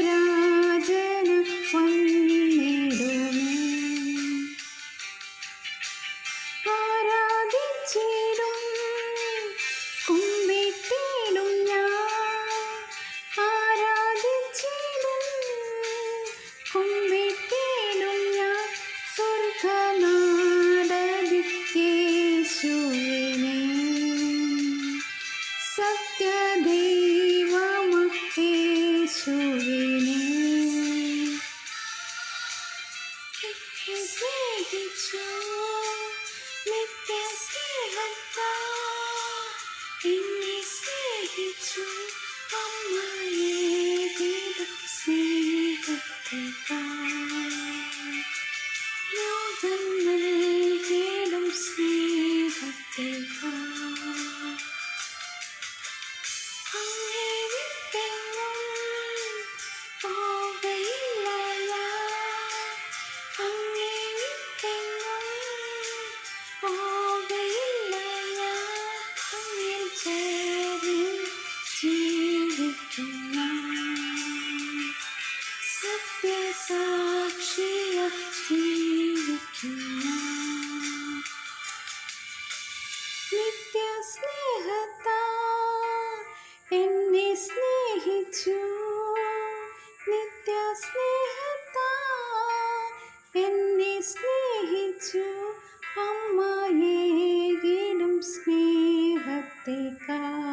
Buddha. സ്നേഹിച്ചു അമ്മയെ ചെയ്തു സ്നേഹത്തേക്കാൾ ലോകം നൽകിയിടും സ്നേഹത്തേക്കാൾ സാക്ഷിയായിരിക്കുന്ന നിത്യസ്നേഹത്താ എന്നെ സ്നേഹിച്ചു. നിത്യസ്നേഹത്താ എന്നെ സ്നേഹിച്ചു. അമ്മയേകിടും സ്നേഹത്തേക്കാ